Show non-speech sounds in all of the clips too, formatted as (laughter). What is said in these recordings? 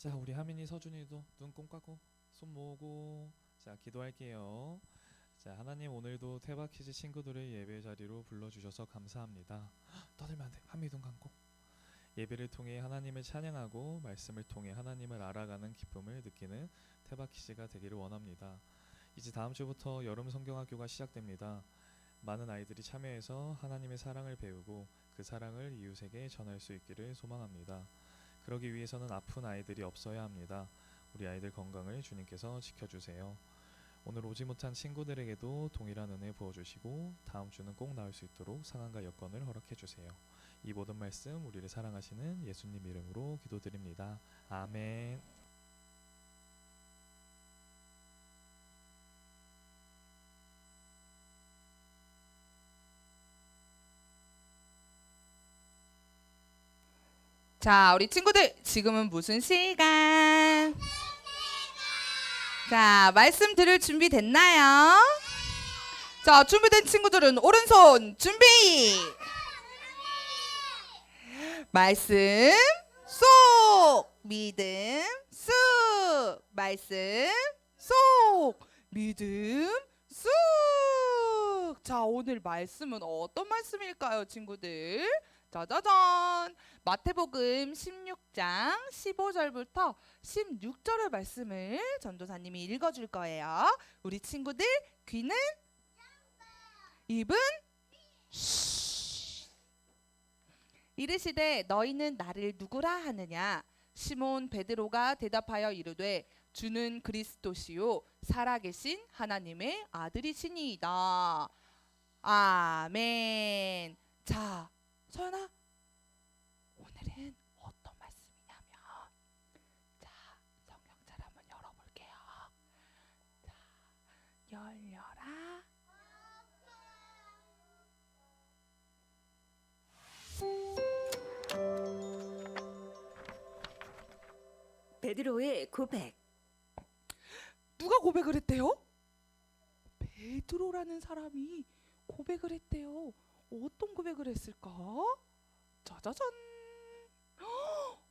자, 우리 하민이 서준이도 눈꼭 감고 손 모으고 자, 기도할게요. 자, 하나님 오늘도 태바키즈 친구들을 예배 자리로 불러주셔서 감사합니다. (gasps) 떠들면 안 돼. 하민이 눈 감고. 예배를 통해 하나님을 찬양하고 말씀을 통해 하나님을 알아가는 기쁨을 느끼는 태바키즈가 되기를 원합니다. 이제 다음 주부터 여름 성경학교가 시작됩니다. 많은 아이들이 참여해서 하나님의 사랑을 배우고 그 사랑을 이웃에게 전할 수 있기를 소망합니다. 그러기 위해서는 아픈 아이들이 없어야 합니다. 우리 아이들 건강을 주님께서 지켜주세요. 오늘 오지 못한 친구들에게도 동일한 은혜 부어주시고 다음 주는 꼭 나올 수 있도록 상황과 여건을 허락해 주세요. 이 모든 말씀 우리를 사랑하시는 예수님 이름으로 기도드립니다. 아멘. 자, 우리 친구들 지금은 무슨 시간? 자, 말씀 들을 준비 됐나요? 자, 준비된 친구들은 오른손 준비. 말씀 쏙 믿음 쑥 말씀 쏙 믿음 쑥. 자, 오늘 말씀은 어떤 말씀일까요, 친구들? 짜자잔. 마태복음 16장 15절부터 16절의 말씀을 전도사님이 읽어 줄 거예요. 우리 친구들 귀는 입은 쉬. 이르시되 너희는 나를 누구라 하느냐 시몬 베드로가 대답하여 이르되 주는 그리스도시요 살아계신 하나님의 아들이시니이다. 아멘. 자, 서연아 베드로의 고백. 누가 고백을 했대요? 베드로라는 사람이 고백을 했대요. 어떤 고백을 했을까? 짜자잔.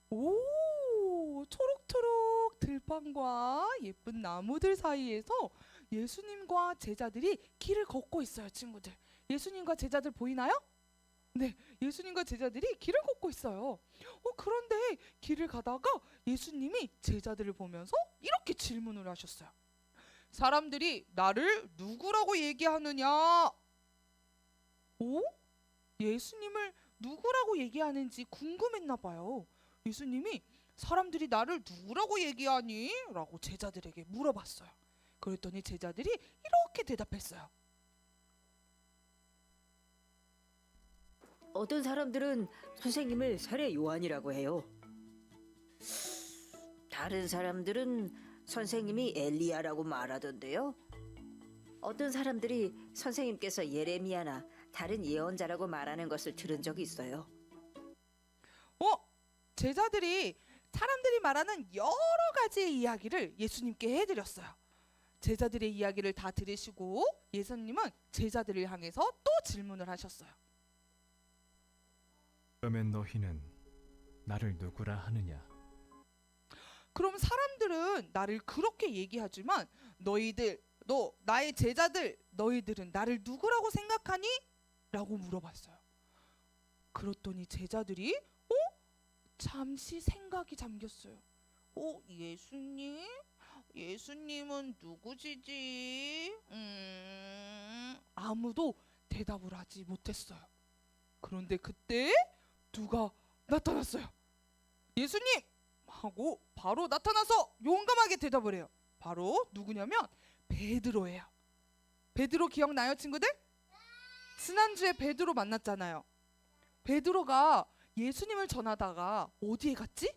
오, 초록초록 들판과 예쁜 나무들 사이에서 예수님과 제자들이 길을 걷고 있어요, 친구들. 예수님과 제자들 보이나요? 네, 예수님과 제자들이 길을 걷고 있어요. 어, 그런데 길을 가다가 예수님이 제자들을 보면서 이렇게 질문을 하셨어요. 사람들이 나를 누구라고 얘기하느냐? 오? 예수님을 누구라고 얘기하는지 궁금했나 봐요. 예수님이 사람들이 나를 누구라고 얘기하니? 라고 제자들에게 물어봤어요. 그랬더니 제자들이 이렇게 대답했어요. 어떤 사람들은 선생님을 세례 요한이라고 해요. 다른 사람들은 선생님이 엘리야라고 말하던데요. 어떤 사람들이 선생님께서 예레미야나 다른 예언자라고 말하는 것을 들은 적이 있어요. 어? 제자들이 사람들이 말하는 여러 가지의 이야기를 예수님께 해드렸어요. 제자들의 이야기를 다 들으시고 예수님은 제자들을 향해서 또 질문을 하셨어요. 그러면 너희는 나를 누구라 하느냐? 그럼 사람들은 나를 그렇게 얘기하지만 너희들 너 나의 제자들 너희들은 나를 누구라고 생각하니? 라고 물어봤어요. 그랬더니 제자들이 어? 잠시 생각이 잠겼어요. 어, 예수님? 예수님은 누구시지? 음, 아무도 대답을 하지 못했어요. 그런데 그때 누가 나타났어요. 예수님! 하고 바로 나타나서 용감하게 대답을 해요. 바로 누구냐면 베드로예요. 베드로 기억나요, 친구들? 지난주에 베드로 만났잖아요. 베드로가 예수님을 전하다가 어디에 갔지?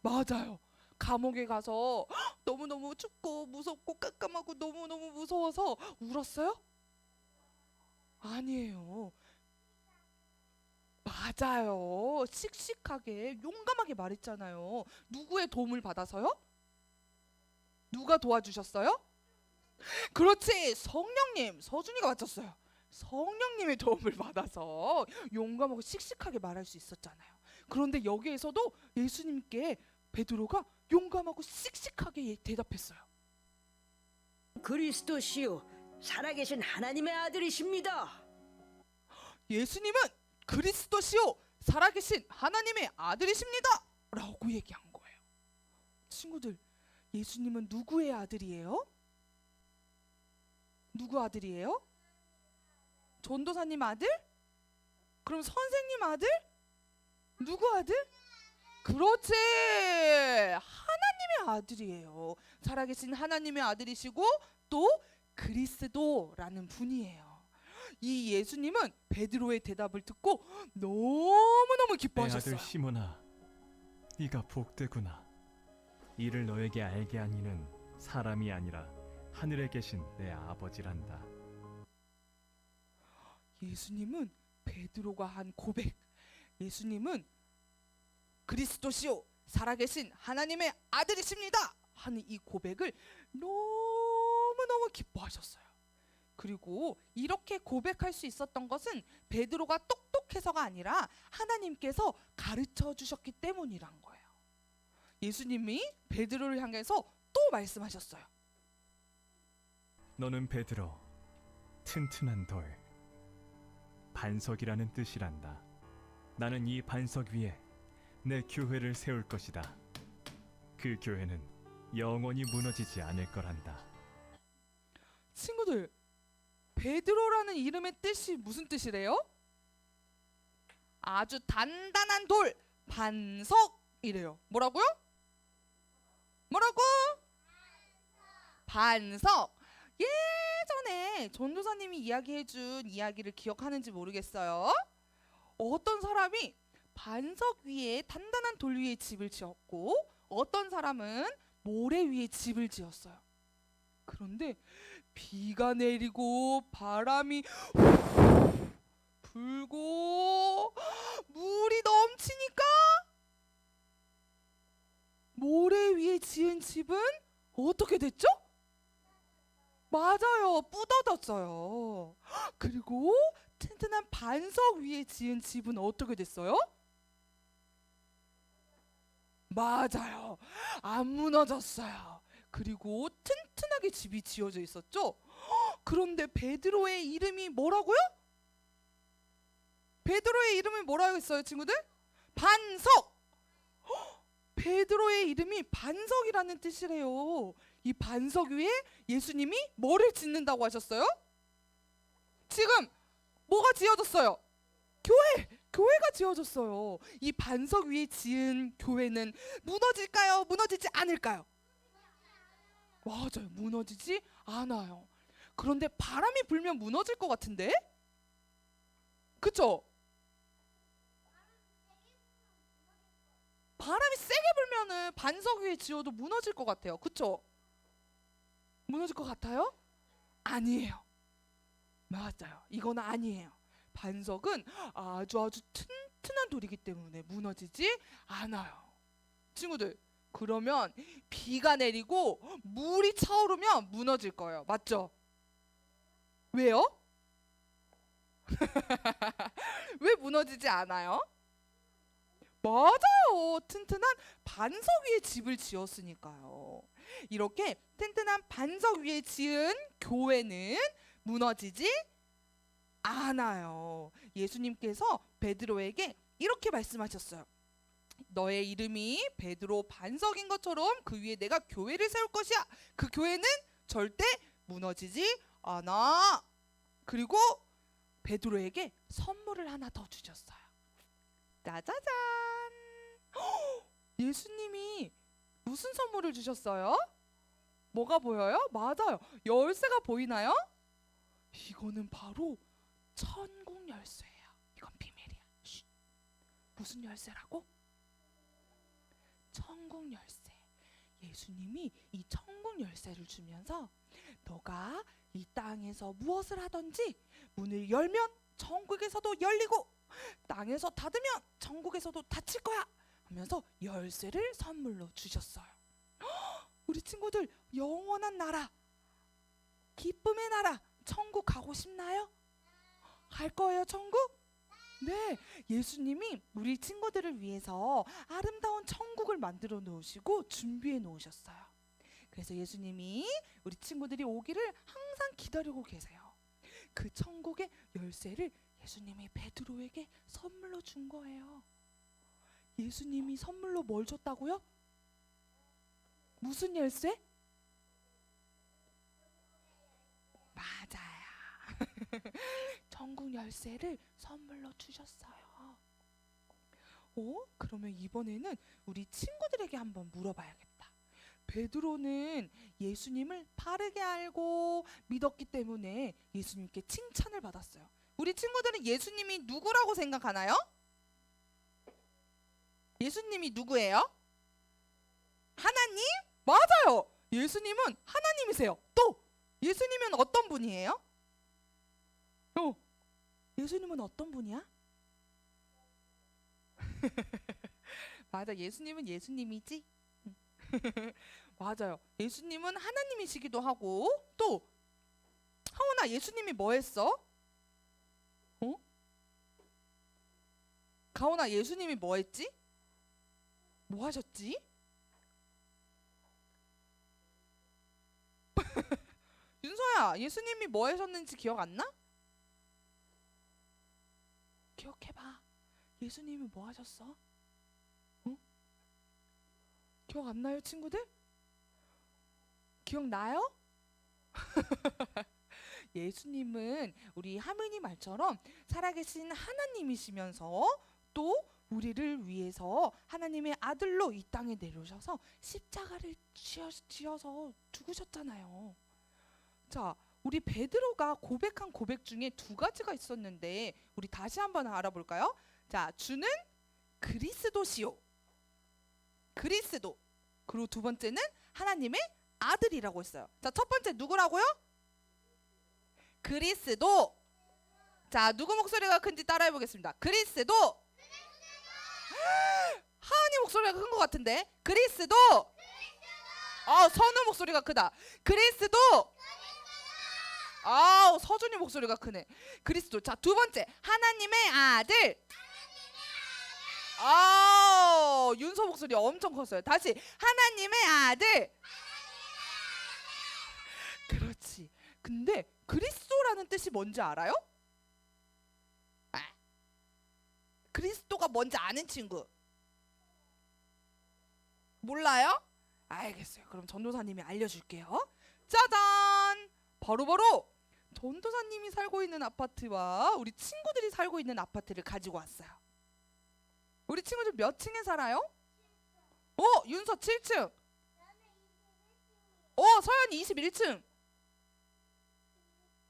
맞아요. 감옥에 가서 너무너무 춥고 무섭고 깜깜하고 너무너무 무서워서 울었어요? 아니에요. 맞아요. 씩씩하게 용감하게 말했잖아요. 누구의 도움을 받아서요? 누가 도와주셨어요? 그렇지. 성령님. 서준이가 맞췄어요. 성령님의 도움을 받아서 용감하고 씩씩하게 말할 수 있었잖아요. 그런데 여기에서도 예수님께 베드로가 용감하고 씩씩하게 대답했어요. 그리스도시요 살아계신 하나님의 아들이십니다. 예수님은 그리스도시요 살아계신 하나님의 아들이십니다. 라고 얘기한 거예요. 친구들, 예수님은 누구의 아들이에요? 누구 아들이에요? 전도사님 아들? 그럼 선생님 아들? 누구 아들? 그렇지. 하나님의 아들이에요. 살아계신 하나님의 아들이시고 또 그리스도라는 분이에요. 이 예수님은 베드로의 대답을 듣고 너무너무 내 기뻐하셨어요. 아들 시몬아, 네가 복되구나. 이를 너에게 알게 한 이는 사람이 아니라 하늘에 계신 내 아버지란다. 예수님은 베드로가 한 고백. 예수님은 그리스도시요 살아계신 하나님의 아들이십니다. 하는 이 고백을 너무너무 기뻐하셨어요. 그리고 이렇게 고백할 수 있었던 것은 베드로가 똑똑해서가 아니라 하나님께서 가르쳐 주셨기 때문이란 거예요. 예수님이 베드로를 향해서 또 말씀하셨어요. 너는 베드로, 튼튼한 돌, 반석이라는 뜻이란다. 나는 이 반석 위에 내 교회를 세울 것이다. 그 교회는 영원히 무너지지 않을 거란다. 친구들, 베드로라는 이름의 뜻이 무슨 뜻이래요? 아주 단단한 돌, 반석이래요. 뭐라고요? 뭐라고? 반석. 예전에 전도사님이 이야기해준 이야기를 기억하는지 모르겠어요. 어떤 사람이 반석 위에 단단한 돌 위에 집을 지었고 어떤 사람은 모래 위에 집을 지었어요. 그런데 비가 내리고 바람이 불고 물이 넘치니까 모래 위에 지은 집은 어떻게 됐죠? 맞아요. 뿌더졌어요. 그리고 튼튼한 반석 위에 지은 집은 어떻게 됐어요? 맞아요. 안 무너졌어요. 그리고 튼 튼하게 집이 지어져 있었죠. 그런데 베드로의 이름이 뭐라고요? 베드로의 이름이 뭐라고 했어요, 친구들? 반석. 헉, 베드로의 이름이 반석이라는 뜻이래요. 이 반석 위에 예수님이 뭐를 짓는다고 하셨어요? 지금 뭐가 지어졌어요? 교회, 교회가 지어졌어요. 이 반석 위에 지은 교회는 무너질까요? 무너지지 않을까요? 맞아요. 무너지지 않아요. 그런데 바람이 불면 무너질 것 같은데? 그쵸? 바람이 세게 불면은 반석 위에 지어도 무너질 것 같아요. 그쵸? 무너질 것 같아요? 아니에요. 맞아요. 이건 아니에요. 반석은 아주 아주 튼튼한 돌이기 때문에 무너지지 않아요. 친구들, 그러면 비가 내리고 물이 차오르면 무너질 거예요. 맞죠? 왜요? (laughs) 왜 무너지지 않아요? 맞아요. 튼튼한 반석 위에 집을 지었으니까요. 이렇게 튼튼한 반석 위에 지은 교회는 무너지지 않아요. 예수님께서 베드로에게 이렇게 말씀하셨어요. 너의 이름이 베드로 반석인 것처럼 그 위에 내가 교회를 세울 것이야. 그 교회는 절대 무너지지 않아. 그리고 베드로에게 선물을 하나 더 주셨어요. 짜자잔. 헉, (gasps) 예수님이 무슨 선물을 주셨어요? 뭐가 보여요? 맞아요. 열쇠가 보이나요? 이거는 바로 천국 열쇠예요. 이건 비밀이야. 쉿. 무슨 열쇠라고? 천국 열쇠. 예수님이 이 천국 열쇠를 주면서 너가 이 땅에서 무엇을 하든지 문을 열면 천국에서도 열리고 땅에서 닫으면 천국에서도 닫힐 거야 하면서 열쇠를 선물로 주셨어요. 헉, (gasps) 우리 친구들 영원한 나라 기쁨의 나라 천국 가고 싶나요? 갈 거예요 천국? 네, 예수님이 우리 친구들을 위해서 아름다운 천국을 만들어 놓으시고 준비해 놓으셨어요. 그래서 예수님이 우리 친구들이 오기를 항상 기다리고 계세요. 그 천국의 열쇠를 예수님이 베드로에게 선물로 준 거예요. 예수님이 선물로 뭘 줬다고요? 무슨 열쇠? 맞아요. (laughs) 천국 열쇠를 선물로 주셨어요. 어? 그러면 이번에는 우리 친구들에게 한번 물어봐야겠다. 베드로는 예수님을 바르게 알고 믿었기 때문에 예수님께 칭찬을 받았어요. 우리 친구들은 예수님이 누구라고 생각하나요? 예수님이 누구예요? 하나님? 맞아요. 예수님은 하나님이세요. 또 예수님은 어떤 분이에요? 어. 예수님은 어떤 분이야? (laughs) 맞아. 예수님은 예수님이지. 응. (laughs) 맞아요. 예수님은 하나님이시기도 하고 또 하원아 예수님이 뭐 했어? 어? 가온아 예수님이 뭐 했지? 뭐 하셨지? (laughs) 윤서야 예수님이 뭐 하셨는지 기억 안 나? 기억해봐. 예수님이 뭐 하셨어? 응? 기억 안 나요, 친구들? 기억나요? (laughs) 예수님은 우리 하모니 말처럼 살아계신 하나님이시면서 또 우리를 위해서 하나님의 아들로 이 땅에 내려오셔서 십자가를 지어, 지어서 죽으셨잖아요. 자, 우리 베드로가 고백한 고백 중에 두 가지가 있었는데 우리 다시 한번 알아볼까요? 자, 주는 그리스도시요. 그리스도. 그리고 두 번째는 하나님의 아들이라고 했어요. 자, 첫 번째 누구라고요? 그리스도. 자, 누구 목소리가 큰지 따라해 보겠습니다. 그리스도. 하은이 목소리가 큰 것 같은데. 그리스도. 아, 선우 목소리가 크다. 그리스도. 아우 서준이 목소리가 크네. 그리스도. 자 두 번째 하나님의 아들. 아우 윤서 목소리 엄청 컸어요. 다시 하나님의 아들. 그렇지. 근데 그리스도라는 뜻이 뭔지 알아요? 아. 그리스도가 뭔지 아는 친구. 몰라요? 알겠어요. 그럼 전도사님이 알려줄게요. 짜잔! 바로바로 전도사님이 살고 있는 아파트와 우리 친구들이 살고 있는 아파트를 가지고 왔어요. 우리 친구들 몇 층에 살아요? 어, 윤서 7층. 어, 서연이 21층.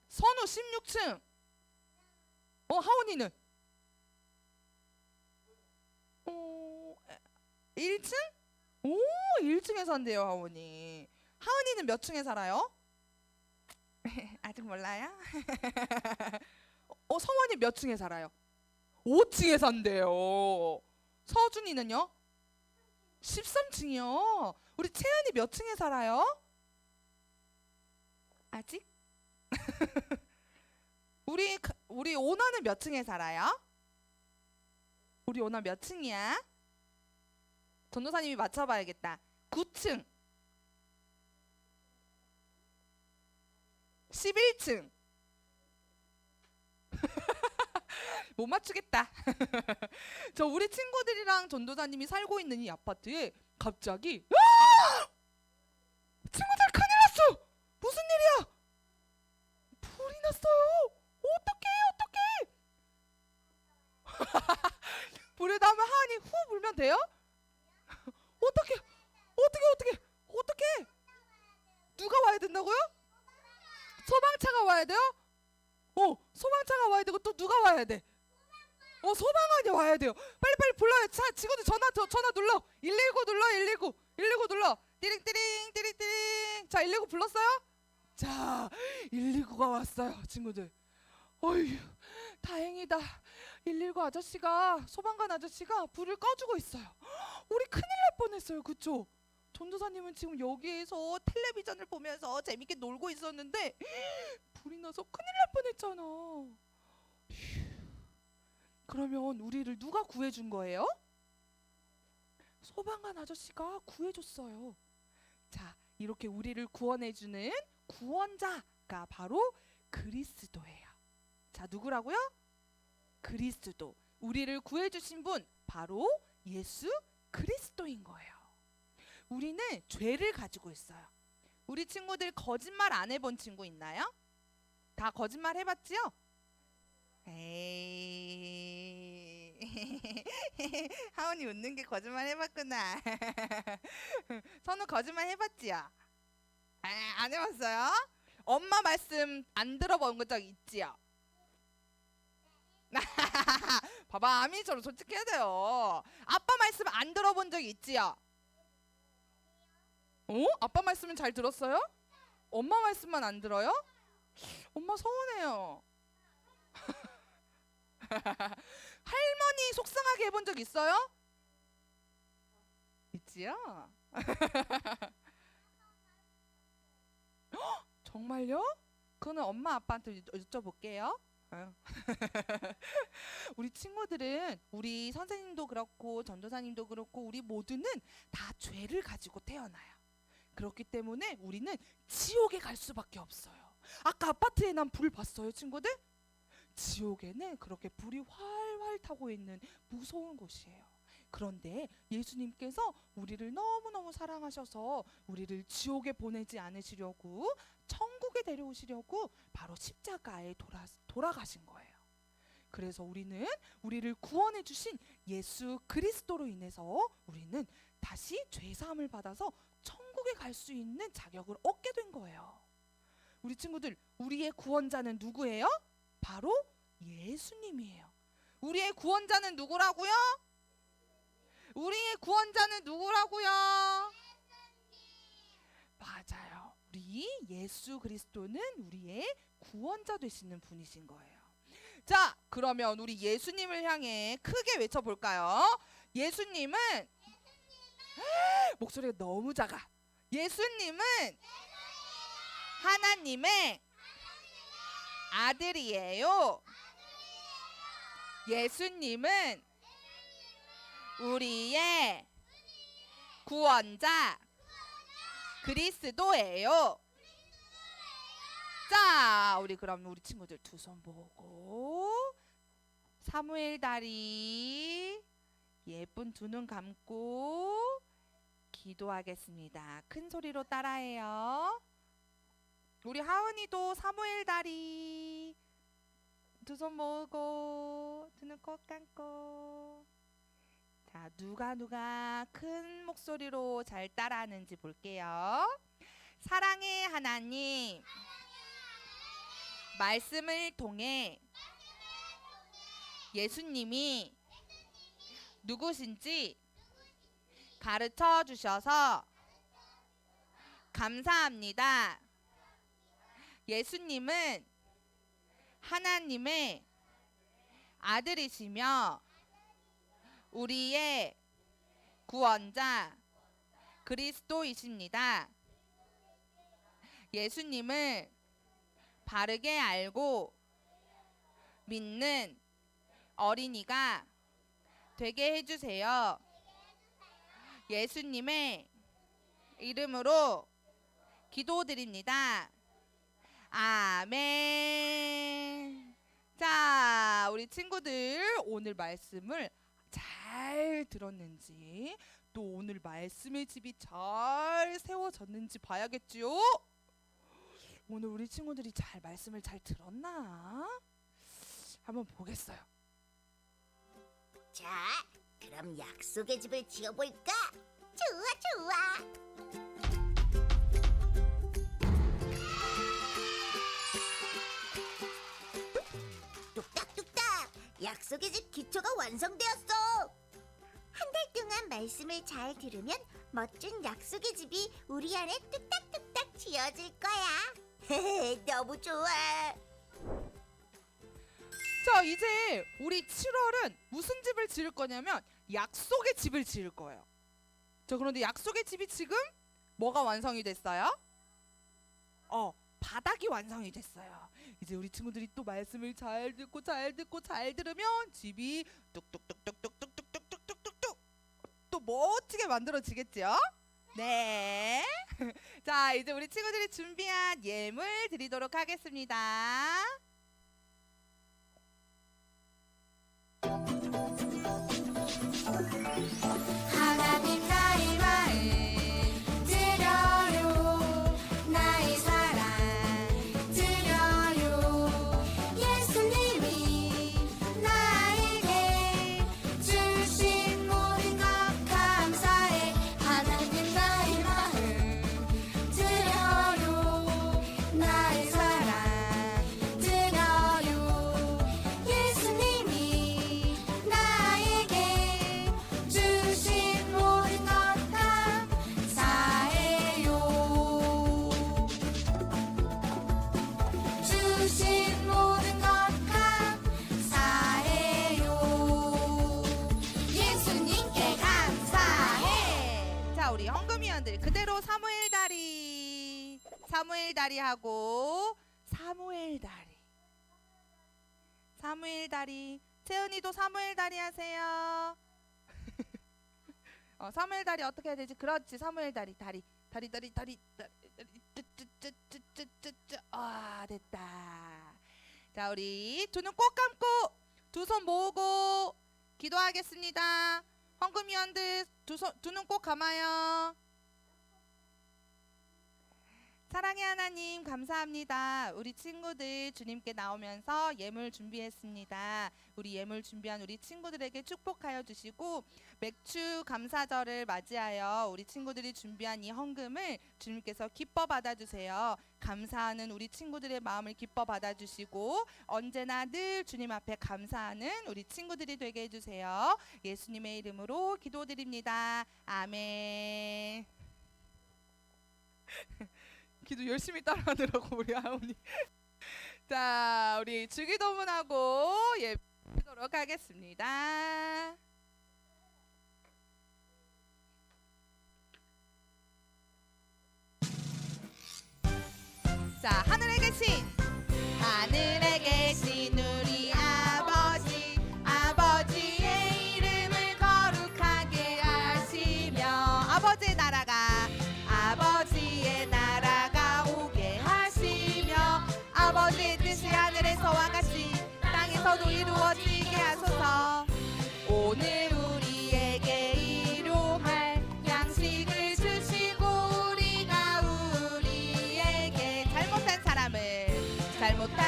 선우 16층. 어, 하원이는? 어, 1층? 오, 1층에 산대요, 하원이. 하은이는 몇 층에 살아요? (laughs) 아직 몰라요? (laughs) 어, 성원이 몇 층에 살아요? 5층에 산대요. 서준이는요? 13층이요. 우리 채연이 몇 층에 살아요? 아직? (laughs) 우리 가- 우리 오나는 몇 층에 살아요? 우리 오나 몇 층이야? 전도사님이 맞춰봐야겠다. 9층. 11층. (laughs) 못 맞추겠다. (laughs) 저 우리 친구들이랑 전도사님이 살고 있는 이 아파트에 갑자기 아! 친구들 큰일 났어. 무슨 일이야? 불이 났어요. 어떡해 어떡해. 불이 나면 하니 후 불면 돼요? 어떡해 (laughs) 어떡해 어떡해 어떡해 누가 와야 된다고요? 소방차가 와야 돼요? 어, 소방차가 와야 되고 또 누가 와야 돼? 어, 소방관이 와야 돼요. 빨리 빨리 불러요. 자, 직원들 전화 저, 전화 눌러. 119 눌러. 119. 119 눌러. 띠링띠링 띠링띠링. 자, 119 불렀어요? 자, 119가 왔어요, 친구들. 어휴, 다행이다. 119 아저씨가 소방관 아저씨가 불을 꺼주고 있어요. 우리 큰일 날 뻔했어요, 그쵸? 전도사님은 지금 여기에서 텔레비전을 보면서 재밌게 놀고 있었는데 (gasps) 불이 나서 큰일 날 뻔했잖아. 휴. 그러면 우리를 누가 구해준 거예요? 소방관 아저씨가 구해줬어요. 자, 이렇게 우리를 구원해주는 구원자가 바로 그리스도예요. 자, 누구라고요? 그리스도. 우리를 구해주신 분 바로 예수 그리스도인 거예요. 우리는 죄를 가지고 있어요. 우리 친구들 거짓말 안 해본 친구 있나요? 다 거짓말 해봤지요? 에이 (laughs) 하은이 웃는 게 거짓말 해봤구나. (laughs) 선우 거짓말 해봤지요? 아, 안 해봤어요? 엄마 말씀 안 들어본 적 있지요? (laughs) 봐봐 아미처럼 솔직해야 돼요. 아빠 말씀 안 들어본 적 있지요? 어? 아빠 말씀은 잘 들었어요? 엄마 말씀만 안 들어요? 엄마 서운해요. (laughs) 할머니 속상하게 해본 적 있어요? 있지요? (laughs) 헉, 정말요? 그거는 엄마 아빠한테 여- 여쭤볼게요. 어. (laughs) 우리 친구들은 우리 선생님도 그렇고 전도사님도 그렇고 우리 모두는 다 죄를 가지고 태어나요. 그렇기 때문에 우리는 지옥에 갈 수밖에 없어요. 아까 아파트에 난 불 봤어요, 친구들? 지옥에는 그렇게 불이 활활 타고 있는 무서운 곳이에요. 그런데 예수님께서 우리를 너무너무 사랑하셔서 우리를 지옥에 보내지 않으시려고 천국에 데려오시려고 바로 십자가에 돌아, 돌아가신 거예요. 그래서 우리는 우리를 구원해 주신 예수 그리스도로 인해서 우리는 다시 죄 사함을 받아서 천국에 갈 수 있는 자격을 얻게 된 거예요. 우리 친구들, 우리의 구원자는 누구예요? 바로 예수님이에요. 우리의 구원자는 누구라고요? 우리의 구원자는 누구라고요? 맞아요. 우리 예수 그리스도는 우리의 구원자 되시는 분이신 거예요. 자, 그러면 우리 예수님을 향해 크게 외쳐볼까요? 예수님은 목소리가 너무 작아. 예수님은 하나님의 아들이에요. 예수님은 우리의 구원자 그리스도예요. 자, 우리 그럼 우리 친구들 두 손 보고 사무엘 다리 예쁜 두 눈 감고 기도하겠습니다. 큰 소리로 따라해요. 우리 하은이도 사무엘 다리 두 손 모으고 두 눈 꼭 감고 자 누가 누가 큰 목소리로 잘 따라하는지 볼게요. 사랑의 하나님 말씀을 통해 예수님이 누구신지 가르쳐 주셔서 감사합니다. 예수님은 하나님의 아들이시며 우리의 구원자 그리스도이십니다. 예수님을 바르게 알고 믿는 어린이가 되게 해주세요. 예수님의 이름으로 기도드립니다. 아멘. 자, 우리 친구들 오늘 말씀을 잘 들었는지 또 오늘 말씀의 집이 잘 세워졌는지 봐야겠지요. 오늘 우리 친구들이 잘 말씀을 잘 들었나? 한번 보겠어요. 자, 그럼 약속의 집을 지어볼까? 좋아, 좋아. 뚝딱뚝딱! 약속의 집 기초가 완성되었어. 한 달 동안 말씀을 잘 들으면 멋진 약속의 집이 우리 안에 뚝딱뚝딱 지어질 거야. (laughs) 너무 좋아. 자, 이제 우리 7월은 무슨 집을 지을 거냐면 약속의 집을 지을 거예요. 자, 그런데 약속의 집이 지금 뭐가 완성이 됐어요? 어, 바닥이 완성이 됐어요. 이제 우리 친구들이 또 말씀을 잘 듣고 잘 듣고 잘 들으면 집이 뚝뚝뚝뚝뚝뚝뚝뚝뚝뚝뚝 또 멋지게 만들어지겠죠? 네. (laughs) 자, 이제 우리 친구들이 준비한 예물 드리도록 하겠습니다. 다리 하고 사무엘 다리, 사무엘 다리. 채은이도 사무엘 다리 하세요. (laughs) 어, 사무엘 다리 어떻게 해야 되지? 그렇지, 사무엘 다리, 다리, 다리, 다리, 다리, 다리, 다리. 아, 됐다. 자, 우리 두 눈 꼭 감고 두 손 모으고 기도하겠습니다. 헌금위원들 두눈꼭 감아요. 사랑의 하나님 감사합니다. 우리 친구들 주님께 나오면서 예물 준비했습니다. 우리 예물 준비한 우리 친구들에게 축복하여 주시고 맥주 감사절을 맞이하여 우리 친구들이 준비한 이 헌금을 주님께서 기뻐 받아 주세요. 감사하는 우리 친구들의 마음을 기뻐 받아 주시고 언제나 늘 주님 앞에 감사하는 우리 친구들이 되게 해 주세요. 예수님의 이름으로 기도드립니다. 아멘. (laughs) 기도 열심히 따라하더라고 (laughs) 우리 아우니. 자, 우리 주기도문하고 예배하도록 하겠습니다. 자, 하늘에 계신 하늘 al.